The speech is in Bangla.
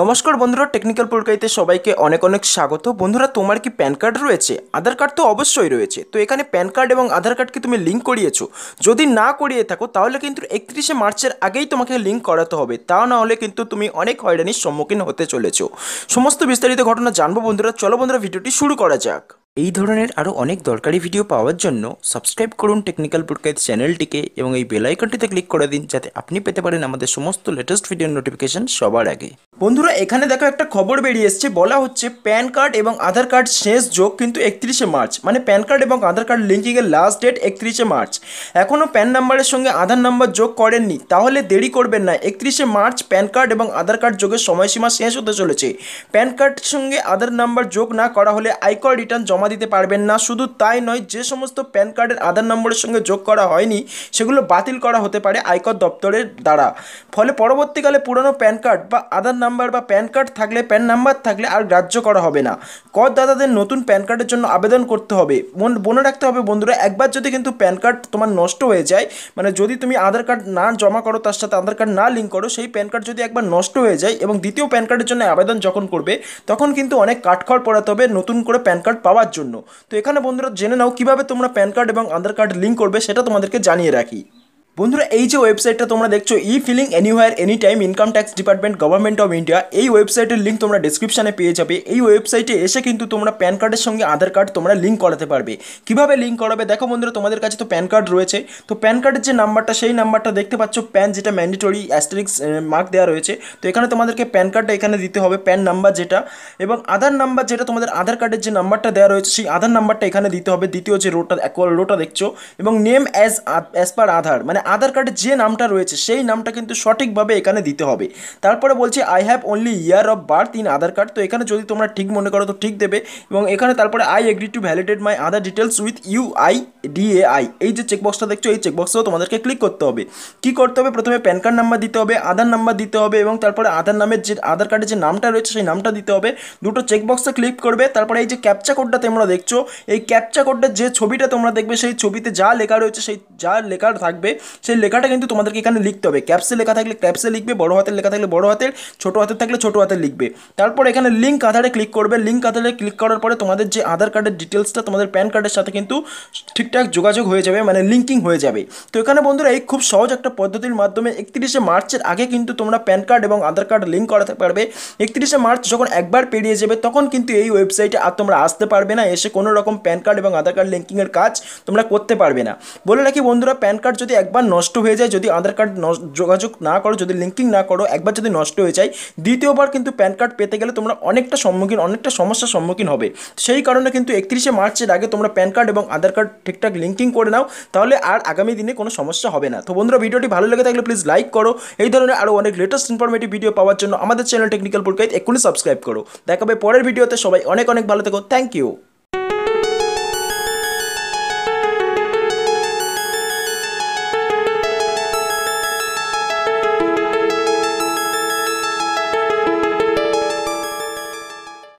নমস্কার বন্ধুরা টেকনিক্যাল পরিকাইতে সবাইকে অনেক অনেক স্বাগত। বন্ধুরা, তোমার কি প্যান কার্ড রয়েছে? আধার কার্ড তো অবশ্যই রয়েছে। তো এখানে প্যান কার্ড এবং আধার কার্ড কি তুমি লিঙ্ক করিয়েছো। যদি না করিয়ে থাকো, তাহলে কিন্তু একত্রিশে মার্চের আগেই তোমাকে লিঙ্ক করাতে হবে। তা না হলে কিন্তু তুমি অনেক হয়রানির সম্মুখীন হতে চলেছো। সমস্ত বিস্তারিত ঘটনা জানব বন্ধুরা। চলো বন্ধুরা, ভিডিওটি শুরু করা যাক। এই ধরনের আরও অনেক দরকারি ভিডিও পাওয়ার জন্য সাবস্ক্রাইব করুন টেকনিক্যাল পুরকাইত চ্যানেলটিকে এবং এই বেল আইকনটিতে ক্লিক করে দিন, যাতে আপনি পেতে পারেন আমাদের সমস্ত লেটেস্ট ভিডিওর নোটিফিকেশন সবার আগে। বন্ধুরা, এখানে দেখো একটা খবর বেরিয়ে এসছে। বলা হচ্ছে, প্যান কার্ড এবং আধার কার্ড শেষ যোগ কিন্তু একত্রিশে মার্চ। মানে প্যান কার্ড এবং আধার কার্ড লিঙ্কিংয়ের লাস্ট ডেট একত্রিশে মার্চ। এখনও প্যান নাম্বারের সঙ্গে আধার নাম্বার যোগ করেননি। তাহলে দেরি করবেন না। একত্রিশে মার্চ প্যান কার্ড এবং আধার কার্ড যোগের সময়সীমা শেষ হতে চলেছে। প্যান কার্ডের সঙ্গে আধার নাম্বার যোগ না করা হলে আয়কর রিটার্ন জমা দিতে পারবেন না। শুধু তাই নয়, যে সমস্ত প্যান কার্ডের আধার নম্বরের সঙ্গে যোগ করা হয়নি, সেগুলো বাতিল করা হতে পারে আয়কর দপ্তরের দ্বারা। ফলে পরবর্তীকালে পুরনো প্যান কার্ড বা আধার নাম্বার বা প্যান কার্ড থাকলে প্যান নাম্বার থাকলে আর গ্রাহ্য করা হবে না। করদাতাদের নতুন প্যান কার্ডের জন্য আবেদন করতে হবে। মন- রাখতে হবে বন্ধুরা, একবার যদি কিন্তু প্যান কার্ড তোমার নষ্ট হয়ে যায় মানে যদি তুমি আধার কার্ড না জমা করো, তার সাথে আধার কার্ড না লিঙ্ক করো, সেই প্যান কার্ড যদি একবার নষ্ট হয়ে যায় এবং দ্বিতীয় প্যান কার্ডের জন্য আবেদন যখন করবে, তখন কিন্তু অনেক কাঠখড় পড়াতে হবে নতুন করে প্যান কার্ড পাওয়ার জন্য। তো এখানে বন্ধুরা, জেনে নাও কীভাবে তোমরা প্যান কার্ড এবং আধার কার্ড লিঙ্ক করবে, সেটা তোমাদেরকে জানিয়ে রাখি। বন্ধুরা, এই যে ওয়েবসাইটটা তোমরা দেখছ e filing anywhere any time income tax department government of India এই ওয়েবসাইটের লিঙ্ক তোমরা ডিসক্রিপশনে পেয়ে যাবে। এই ওয়েবসাইটে এসে কিন্তু তোমরা প্যান কার্ডের সঙ্গে আধার কার্ড তোমরা লিঙ্ক করাতে পারবে। কীভাবে লিঙ্ক করাবে? দেখো বন্ধুরা, তোমাদের কাছে তো প্যান কার্ড রয়েছে। তো প্যান কার্ডের যে নাম্বারটা সেই নাম্বারটা দেখতে পাচ্ছ প্যান যেটা ম্যান্ডেটরি অ্যাস্টারিক্স মার্ক দেওয়া রয়েছে। তো এখানে তোমাদেরকে প্যান কার্ডটা এখানে দিতে হবে প্যান নাম্বার যেটা। এবং আধার নাম্বার যেটা তোমাদের আধার কার্ডের যে নাম্বারটা দেওয়া রয়েছে, সেই আধার নাম্বারটা এখানে দিতে হবে। দ্বিতীয় যে রোটা রোটা দেখছ। এবং name as as per Aadhaar মানে আধার কার্ডের যে নামটা রয়েছে, সেই নামটা কিন্তু সঠিকভাবে এখানে দিতে হবে। তারপরে বলছে I have only year of birth in Aadhaar card. তো এখানে যদি তোমরা ঠিক মনে করো, তো ঠিক দেবে। এবং এখানে তারপরে I agree to validate my Aadhaar details with UIDAI এই যে চেকবক্সটা দেখছ, এই চেকবক্সেও তোমাদেরকে ক্লিক করতে হবে। কি করতে হবে? প্রথমে প্যান কার্ড নাম্বার দিতে হবে, আধার নাম্বার দিতে হবে এবং তারপরে আধার নামের যে, আধার কার্ডের যে নামটা রয়েছে, সেই নামটা দিতে হবে। দুটো চেকবক্সে ক্লিক করবে। তারপরে এই যে ক্যাপচা কোডটা তোমরা দেখছ, এই ক্যাপচা কোডের যে ছবিটা তোমরা দেখবে, সেই ছবিতে যা লেখা রয়েছে, সেই, যা লেখা থাকবে সেই লেখাটা কিন্তু তোমাদেরকে এখানে লিখতে হবে। ক্যাপসে লেখা থাকলে ক্যাপসে লিখবে, বড় হাতের লেখা থাকলে বড় হাতের, ছোট হাতের থাকলে ছোট হাতের লিখবে। তারপর এখানে লিঙ্ক আধারে ক্লিক করবে। লিঙ্ক আধারে ক্লিক করার পরে তোমাদের যে আধার কার্ডের ডিটেলসটা তোমাদের প্যান কার্ডের সাথে কিন্তু ঠিকঠাক যোগাযোগ হয়ে যাবে মানে লিঙ্কিং হয়ে যাবে। তো এখানে বন্ধুরা এই খুব সহজ একটা পদ্ধতির মাধ্যমে একত্রিশে মার্চের আগে কিন্তু তোমরা প্যান কার্ড এবং আধার কার্ড লিঙ্ক করাতে পারবে। একত্রিশে মার্চ যখন একবার পেরিয়ে যাবে, তখন কিন্তু এই ওয়েবসাইটে আর তোমরা আসতে পারবে না। এসে কোনো রকম প্যান কার্ড এবং আধার কার্ড লিঙ্কিংয়ের কাজ তোমরা করতে পারবে না। বলে রাখি বন্ধুরা প্যান কার্ড যদি একবার নষ্ট হয়ে যায়, যদি আধার কার্ড যোগাযোগ না করো, যদি লিঙ্কিং না করো, একবার যদি নষ্ট হয়ে যায়, দ্বিতীয়বার কিন্তু প্যান কার্ড পেতে গেলে তোমরা অনেকটা সম্মুখীন, অনেকটা সমস্যার সম্মুখীন হবে। সেই কারণে কিন্তু একত্রিশে মার্চের আগে তোমরা প্যান কার্ড এবং আধার কার্ড ঠিকঠাক লিঙ্কিং করে নাও, তাহলে আর আগামী দিনে কোনো সমস্যা হবে না। তো বন্ধুরা, ভিডিওটি ভালো লেগে থাকলে প্লিজ লাইক করো। এই ধরনের আরও অনেক লেটেস্ট ইনফরমেটিভ ভিডিও পাওয়ার জন্য আমাদের চ্যানেল টেকনিক্যাল পরিকাইত এক্ষুনি সাবস্ক্রাইব করো। দেখাবে পরের ভিডিওতে সবাই অনেক অনেক ভালো থেকো। Thank you